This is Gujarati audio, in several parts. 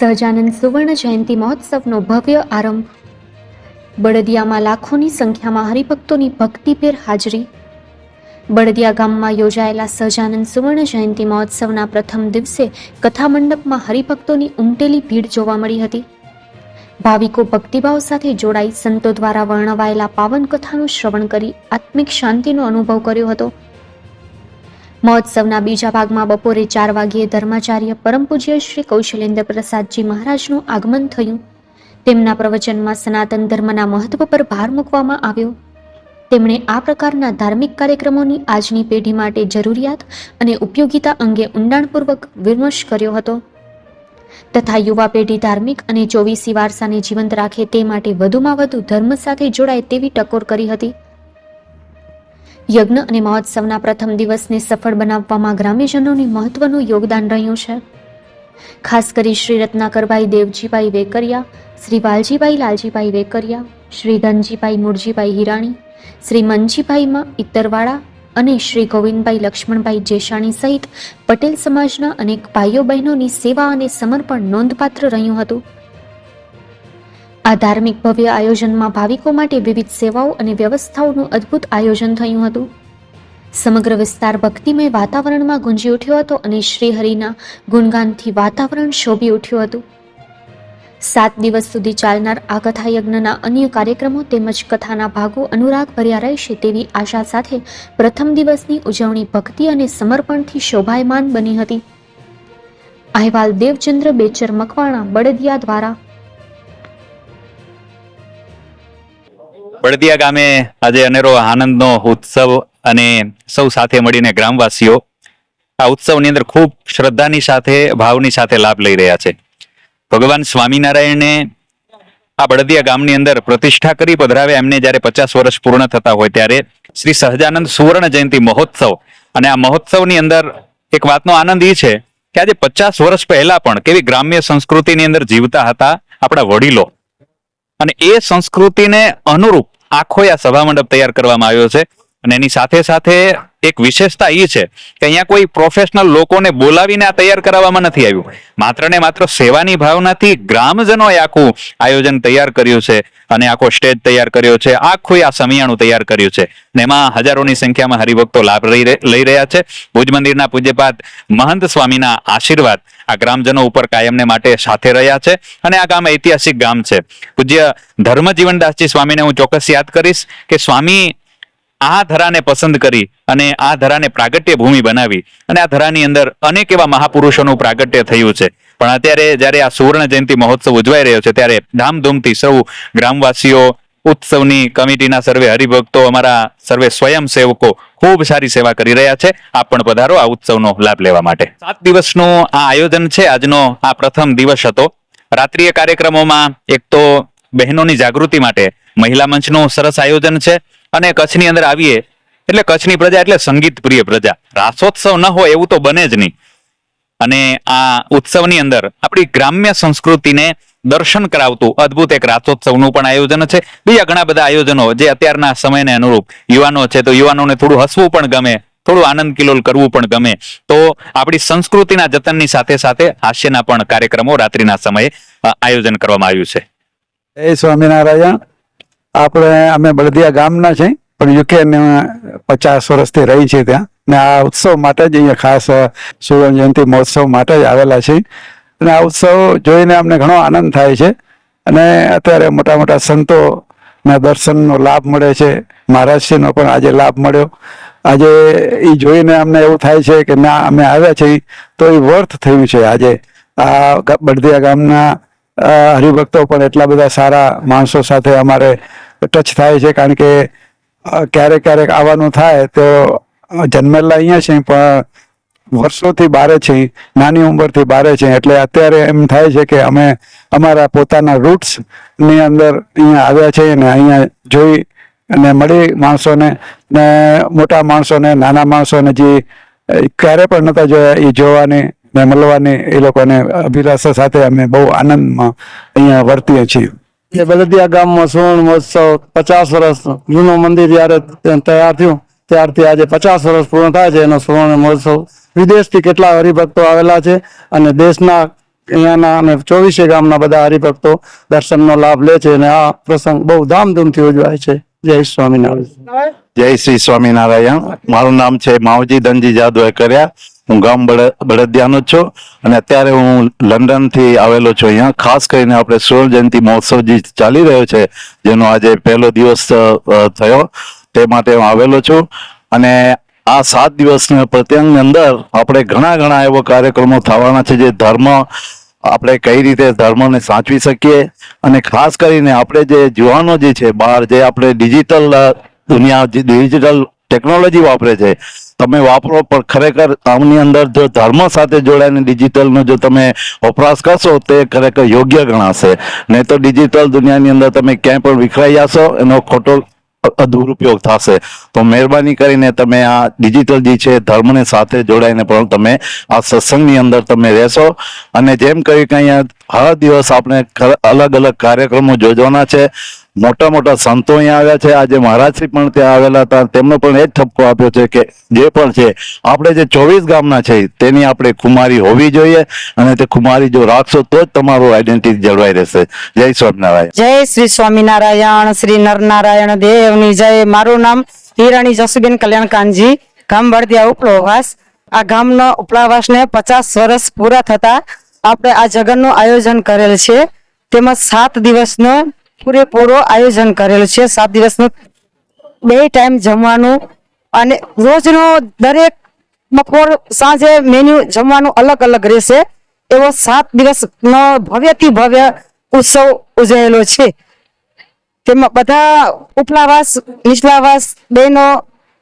સહજાનંદ સુવર્ણ જયંતિ મહોત્સવનો ભવ્ય આરંભ. બળદિયામાં લાખોની સંખ્યામાં હરિભક્તોની ભક્તિભેર હાજરી. બળદિયા ગામમાં યોજાયેલા સહજાનંદ સુવર્ણ જયંતિ મહોત્સવના પ્રથમ દિવસે કથા મંડપમાં હરિભક્તોની ઉમટેલી ભીડ જોવા મળી હતી. ભાવિકો ભક્તિભાવ સાથે જોડાઈ સંતો દ્વારા વર્ણવાયેલા પાવન કથાનું શ્રવણ કરી આત્મિક શાંતિનો અનુભવ કર્યો હતો. મહોત્સવના બીજા ભાગમાં બપોરે ચાર વાગ્યે ધર્માચાર્ય પરમ પૂજ્ય શ્રી કૌશલેન્દ્ર પ્રસાદજી મહારાજનું આગમન થયું. તેમના પ્રવચનમાં સનાતન ધર્મના મહત્વ પર ભાર મૂકવામાં આવ્યો. તેમણે આ પ્રકારના ધાર્મિક કાર્યક્રમોની આજની પેઢી માટે જરૂરિયાત અને ઉપયોગિતા અંગે ઊંડાણપૂર્વક વિમર્શ કર્યો હતો. તથા યુવા પેઢી ધાર્મિક અને ચોવીસી વારસાને જીવંત રાખે તે માટે વધુમાં વધુ ધર્મ સાથે જોડાય તેવી ટકોર કરી હતી. યજ્ઞ અને મહોત્સવના પ્રથમ દિવસને સફળ બનાવવામાં ગ્રામ્યજનોની મહત્વનું યોગદાન રહ્યું છે. ખાસ કરી શ્રી રત્નાકરભાઈ દેવજીભાઈ વેકરિયા, શ્રી વાલજીભાઈ લાલજીભાઈ વેકરિયા, શ્રી ધનજીભાઈ મુરજીભાઈ હિરાણી, શ્રી મનજીભાઈમાં ઇત્તરવાળા અને શ્રી ગોવિંદભાઈ લક્ષ્મણભાઈ જેશાણી સહિત પટેલ સમાજના અનેક ભાઈઓ બહેનોની સેવા અને સમર્પણ નોંધપાત્ર રહ્યું હતું. આ ધાર્મિક ભવ્ય આયોજનમાં ભાવિકો માટે વિવિધ સેવાઓ અને વ્યવસ્થાઓનું અદ્ભુત આયોજન થયું હતું. સમગ્ર વિસ્તાર ભક્તિમય વાતાવરણમાં ગુંજી ઉઠ્યો હતો અને શ્રીહરિના ગુણગાનથી વાતાવરણ શોભી ઉઠ્યું હતું. સાત દિવસ સુધી ચાલનાર આ કથા યજ્ઞના અન્ય કાર્યક્રમો તેમજ કથાના ભાગો અનુરાગ ભર્યા રહેશે તેવી આશા સાથે પ્રથમ દિવસની ઉજવણી ભક્તિ અને સમર્પણથી શોભાયમાન બની હતી. અહેવાલ દેવચંદ્ર બેચર મકવાણા, બળદિયા દ્વારા બળદિયા ગામે આજે અનેરો આનંદનો ઉત્સવ અને સૌ સાથે મળીને ગ્રામવાસીઓ આ ઉત્સવની અંદર ખૂબ શ્રદ્ધાની સાથે, ભાવની સાથે લાભ લઈ રહ્યા છે. ભગવાન સ્વામિનારાયણે આ બળદિયા ગામની અંદર પ્રતિષ્ઠા કરી પધરાવ્યા એમને જ્યારે પચાસ વર્ષ પૂર્ણ થતા હોય ત્યારે શ્રી સહજાનંદ સુવર્ણ જયંતિ મહોત્સવ. અને આ મહોત્સવની અંદર એક વાતનો આનંદ એ છે કે આજે પચાસ વર્ષ પહેલા પણ કેવી ગ્રામ્ય સંસ્કૃતિની અંદર જીવતા હતા આપણા વડીલો. અને એ સંસ્કૃતિને અનુરૂપ આખો આ સભા મંડપ તૈયાર કરવામાં આવ્યો છે. અને એની સાથે સાથે એક વિશેષતા એ છે કે અહીંયા કોઈ પ્રોફેશનલ લોકોને બોલાવીને આ તૈયાર કરાવવામાં નથી આવ્યું. માત્ર ને માત્ર સેવાની ભાવનાથી ગ્રામજનોએ આખું આયોજન તૈયાર કર્યું છે અને આખો સ્ટેજ તૈયાર કર્યો છે. આખું આ સમિયાણું તૈયાર કર્યું છે. ને એમાં હજારોની સંખ્યામાં હરિભક્તો લાભ લઈ રહ્યા છે. ભુજ મંદિરના પૂજ્યપાદ મહંત સ્વામીના આશીર્વાદ આ ગ્રામજનો ઉપર કાયમને માટે સાથે રહ્યા છે અને આ ગામ ઐતિહાસિક ગામ છે. પૂજ્ય ધર્મજીવનદાસજી સ્વામીને હું ચોક્કસ યાદ કરીશ કે સ્વામી આ ધરાને પસંદ કરી અને આ ધરાને પ્રાગટ્ય ભૂમિ બનાવી. અને આ ધરાની અંદર અનેક એવા મહાપુરુષોનું પ્રાગટ્ય થયું છે. પણ અત્યારે જ્યારે આ સુવર્ણ જયંતિ મહોત્સવ ઉજવાઈ રહ્યો છે, ત્યારે ધામધૂમથી સૌ ગ્રામવાસીઓ ઉત્સવની કમિટીના સર્વે હરિભક્તો, અમારા સર્વે સ્વયંસેવકો ખૂબ સારી સેવા કરી રહ્યા છે. આપ પણ પધારો આ ઉત્સવનો લાભ લેવા માટે. સાત દિવસનું આ આયોજન છે. આજનો આ પ્રથમ દિવસ હતો. રાત્રિય કાર્યક્રમોમાં એક તો બહેનોની જાગૃતિ માટે મહિલા મંચનું સરસ આયોજન છે. અને કચ્છની અંદર આવીએ, એટલે કચ્છની પ્રજા એટલે સંગીત પ્રિય પ્રજા. રાસોત્સવ ન હોય એવું તો બને જ નહીં. અને આ ઉત્સવની અંદર આપણી ગ્રામ્ય સંસ્કૃતિને દર્શન કરાવતું અદ્ભુત એક રાસોત્સવનું પણ આયોજન છે. બીજા ઘણા બધા આયોજનો જે અત્યારના સમયને અનુરૂપ યુવાનો છે તો યુવાનોને થોડું હસવું પણ ગમે, થોડું આનંદ કિલોલ કરવું પણ ગમે. તો આપણી સંસ્કૃતિના જતનની સાથે સાથે હાસ્યના પણ કાર્યક્રમો રાત્રિના સમયે આયોજન કરવામાં આવ્યું છે. એ સ્વામિનારાયણ. આપણે, અમે બળદિયા ગામના છે પણ યુકે પચાસ વર્ષથી રહી છે ત્યાં. ને આ ઉત્સવ માટે જ અહીંયા ખાસ સુવર્ણ જયંતિ મહોત્સવ માટે જ આવેલા છે અને આ ઉત્સવ જોઈને અમને ઘણો આનંદ થાય છે. અને અત્યારે મોટા મોટા સંતો ના દર્શનનો લાભ મળે છે. મહારાજશ્રીનો પણ આજે લાભ મળ્યો. આજે એ જોઈને અમને એવું થાય છે કે ના, અમે આવ્યા છીએ, તો એ વર્થ થયું છે આજે. આ બળદિયા ગામના હરિભક્તો પણ એટલા બધા સારા માણસો સાથે અમારે ટચ થાય છે, કારણ કે ક્યારેક ક્યારેક આવવાનું થાય તો જન્મેલા અહીંયા છે પણ વર્ષોથી બારે છે નાની ઉંમરથી બારે છે એટલે અત્યારે એમ થાય છે કે અમે અમારા પોતાના રૂટ્સની અંદર અહીંયા આવ્યા છે અને અહીંયા જોઈ અને મળી માણસોને ને મોટા માણસોને, નાના માણસોને જે ક્યારે પણ નહોતા જોયા, એ જોવાની ને મળવાની એ લોકોને અભિલાષા સાથે અમે બહુ આનંદમાં અહીંયા વર્તીએ છીએ. એ બલદિયા ગામમાં સુવર્ણ મહોત્સવ પચાસ વર્ષ જૂનું મંદિર જ્યારે તૈયાર થયું ત્યારથી આજે પચાસ વર્ષ પૂર્ણ થાય છે એનો સુવર્ણ મહોત્સવ. વિદેશથી કેટલા હરિભક્તો આવેલા છે અને દેશના અહીંયાના અને ચોવીસે ગામના બધા હરિભક્તો દર્શનનો લાભ લે છે અને આ પ્રસંગ બહુ ધામધૂમથી ઉજવાય છે. જય સ્વામિનારાયણ. જય શ્રી સ્વામિનારાયણ. મારું નામ છે માવજી ધનજી જાદવે કર્યા. હું ગામ બળ- બળદિયાનો છું અને અત્યારે હું લંડનથી આવેલો છું અહીંયા. ખાસ કરીને આપણે સુવર્ણ જયંતિ મહોત્સવ જે ચાલી રહ્યો છે, જેનો આજે પહેલો દિવસ થયો, તે માટે હું આવેલો છું. અને આ સાત દિવસના પ્રત્યંગની અંદર આપણે ઘણા ઘણા એવા કાર્યક્રમો થવાના છે જે ધર્મ, આપણે કઈ રીતે ધર્મને સાચવી શકીએ અને ખાસ કરીને આપણે જે યુવાનો જે છે બહાર જે આપણે ડિજિટલ દુનિયા ડિજિટલ ટેકનોલોજી વાપરે છે. તમે વાપરો પણ ખરેખર આમની અંદર જો ધર્મ સાથે જોડાઈને ડિજિટલનો જો તમે વપરાશ કરશો, તે ખરેખર યોગ્ય ગણાશે. નહીં તો ડિજિટલ દુનિયાની અંદર તમે ક્યાંય પણ વિખરાઈ જશો, એનો ખોટો દુરુપયોગ થશે. તો મહેરબાની કરીને તમે આ ડિજિટલ જે છે, ધર્મને સાથે જોડાઈને પણ તમે આ સત્સંગની અંદર તમે રહેશો. અને જેમ કહ્યું કે અહીંયા હર દિવસ આપણે અલગ અલગ કાર્યક્રમો યોજવાના છે. મોટા મોટા સંતો અહીંયા આવ્યા છે. આજે મહારાજશ્રી પણ ત્યાં આવેલા હતા. તેમનો પણ એ જ ઠપકો આપ્યો છે કે જે પણ છે, આપણે જે ચોવીસ ગામના છે, તેની આપણે કુમારી હોવી જોઈએ અને તે કુમારી જો રાખશો તો જ તમારું આઈડેન્ટિટી જળવાઈ રહેશે. જય સ્વામિનારાયણ. જય શ્રી સ્વામિનારાયણ, શ્રી નરનારાયણ દેવની જય. મારું નામ હિરાણી જસુબેન કલ્યાણકાનજી. ગામ બળદિયા ઉપલોવાસ આ ગામનો ઉપલાવાસને પચાસ વર્ષ પૂરા થતા આપણે આ જગનનું આયોજન કરેલ છે. તેમાં સાત દિવસનો પૂરેપૂરો આયોજન કરેલું છે. સાત દિવસનું બે ટાઈમ જમવાનું અને રોજનો દરેક બપોર, સાંજે મેન્યુ જમવાનું અલગ અલગ રહેશે. એવો સાત દિવસનો ભવ્યથી ભવ્ય ઉત્સવ ઉજવેલો છે. તેમાં બધા ઉપલાવાસ, નીચલાવાસ, બહેનો,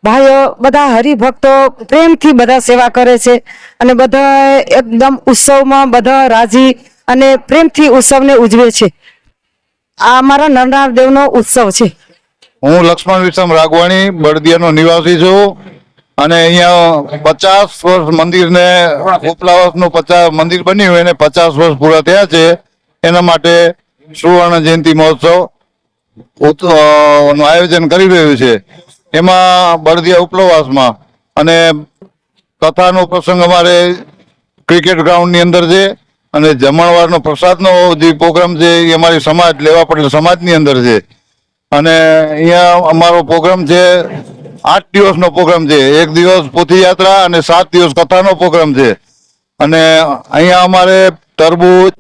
ભાઈઓ, બધા હરિભક્તો પ્રેમથી બધા સેવા કરે છે અને બધા એકદમ ઉત્સવમાં બધા રાજી અને પ્રેમથી ઉત્સવને ઉજવે છે. આ અમારા નરનાર દેવનો ઉત્સવ છે. હું લક્ષ્મણ વિષમ રાગવાણી બળદિયાનો નિવાસી છું. અને અહીંયા પચાસ વર્ષ મંદિરને વર્ષનું પચાસ મંદિર બન્યું એને પચાસ વર્ષ પૂરા થયા છે. એના માટે સુવર્ણ જયંતિ મહોત્સવનું આયોજન કરી રહ્યું છે. એમાં બળદિયા ઉપલવાસમાં અને કથાનો પ્રસંગ અમારે ક્રિકેટ ગ્રાઉન્ડની અંદર છે. અને જમણવારનો પ્રસાદનો જે પ્રોગ્રામ છે એ અમારી સમાજ લેવા પડેલ સમાજની અંદર છે અને અહીંયા અમારો પ્રોગ્રામ છે આઠ દિવસનો પ્રોગ્રામ છે. એક દિવસ પોથીયાત્રા અને સાત દિવસ કથાનો પ્રોગ્રામ છે. અને અહીંયા અમારે તરબૂચ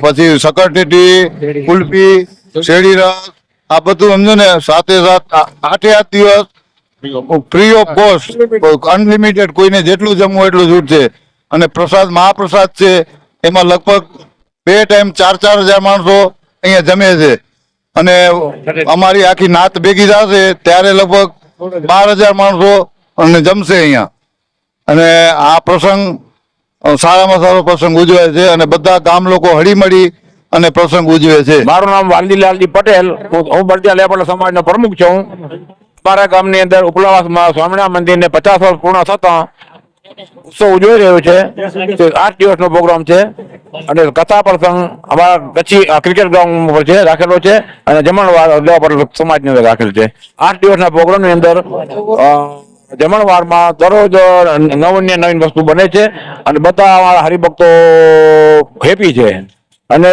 પછી સકરટેટી કુલ્ફી શેરડી રસ આ બધું સમજો ને સાથે સાથ આઠે આઠ દિવસ ફ્રી ઓફ કોસ્ટ અનલિમિટેડ કોઈને જેટલું જમવું એટલું છૂટ છે અને પ્રસાદ મહાપ્રસાદ છે, એમાં લગભગ બે ટાઈમ ચાર ચાર હજાર માણસો અહીંયા જમે છે. અને અમારી આખી નાત ભેગી થશે ત્યારે લગભગ બાર હજાર માણસો અને જમશે અહીંયા. અને આ પ્રસંગ સારામાં સારો પ્રસંગ ઉજવાય છે અને બધા ગામ લોકો હળીમળી અને પ્રસંગ ઉજવે છે. મારું નામ વાલજીલાલજી પટેલ. હું બળદિયા લેપડ સમાજનો પ્રમુખ છું. મારા ગામની અંદર ઉપલાવાસમાં સ્વામિનારાયણ મંદિરને પચાસ વર્ષ પૂર્ણ થતા ઉત્સવ ઉજવાઈ રહ્યો છે. આઠ આઠ દિવસનો પ્રોગ્રામ છે. અને કથા પ્રસંગ અમારા કચ્છી ક્રિકેટ ગ્રાઉન્ડ પર છે રાખેલો છે. અને જમણવાર લેવા પટેલ સમાજની અંદર રાખેલ છે. આઠ દિવસના પ્રોગ્રામની અંદર જમણવારમાં દરરોજ નવન્ય નવીન વસ્તુ બને છે. અને બધા અમારા હરિભક્તો હેપી છે. અને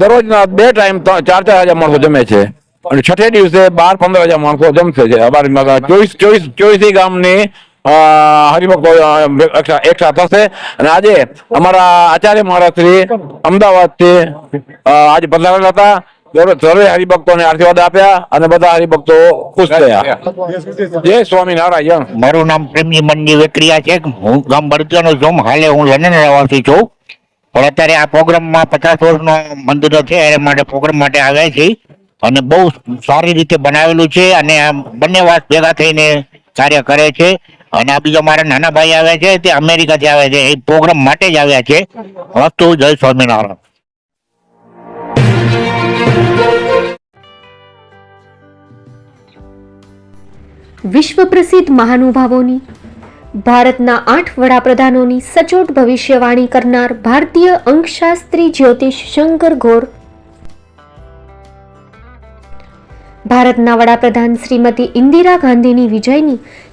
દરરોજના બે ટાઈમ ચાર ચાર હજાર માણસો જમે છે. અને છઠ્ઠે દિવસે બાર પંદર હજાર માણસો જમશે છે. અમારી ચોવીસ ચોવીસ ચોવીસી ગામની હરિભક્તો એકઠા થશે. અને આજે અમારા આચાર્ય મહારાજ શ્રી અમદાવાદથી આજે બદલાવેલા હતા. સર્વે હરિભક્તોને આશીર્વાદ આપ્યા અને બધા હરિભક્તો ખુશ થયા. જય સ્વામિનારાયણ. મારું નામ પ્રેમી મંડી વેકરિયા છે. હું ગામ બળદિયાનો છું. હાલે હું લંડન રહેવાસી છું. પણ અત્યારે આ પ્રોગ્રામમાં પચાસ વર્ષનો મંદિર છે. એ માટે પ્રોગ્રામ માટે આવ્યા છે અને બહુ સારી રીતે બનાવેલું છે. અને આ બંને વાત ભેગા થઈને કાર્ય કરે છે. અને આ બીજો મારા નાના ભાઈ આવ્યા છે, તે અમેરિકાથી આવ્યા છે. એ પ્રોગ્રામ માટે જ આવ્યા છે. વસ્તુ જય સ્વામિનારાયણ. વિશ્વ પ્રસિદ્ધ મહાનુભાવોની, ભારતના આઠ વડાપ્રધાનોની સચોટ ભવિષ્યવાણી કરનાર ભારતીય અંકશાસ્ત્રી જ્યોતિષ શંકર ઘોર ભારતના વડાપ્રધાન શ્રીમતી ઇન્દિરા ગાંધીની વિજયની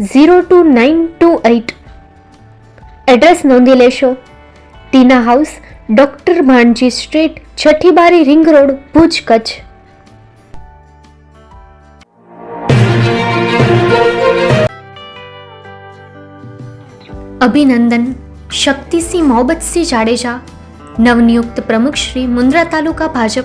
zero two nine two eight address નોંધી લેશો. Tina house, doctor Bhanji street Chhathi Bari ring road, Bhuj Kutch. અભિનંદન, શક્તિસિંહ મોહબ્બતસિંહ જાડેજા, નવનિયુક્ત પ્રમુખ શ્રી મુન્દ્રા તાલુકા ભાજપ.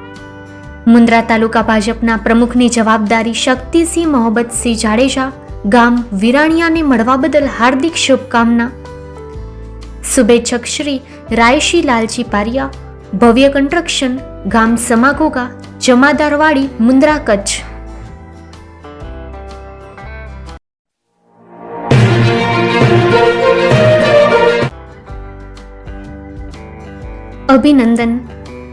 મુન્દ્રા તાલુકા ભાજપના પ્રમુખની જવાબદારી શક્તિસિંહ મોહબ્બતસિંહ જાડેજા, ગામ વિરાણિયાને મળવા બદલ હાર્દિક શુભકામના. શુભેચ્છક શ્રી રાયશી લાલજી પારિયા, ભવ્ય કન્સ્ટ્રક્શન, ગામ સમાગોગા, જમાદારવાડી, મુન્દ્રા કચ્છ. અભિનંદન.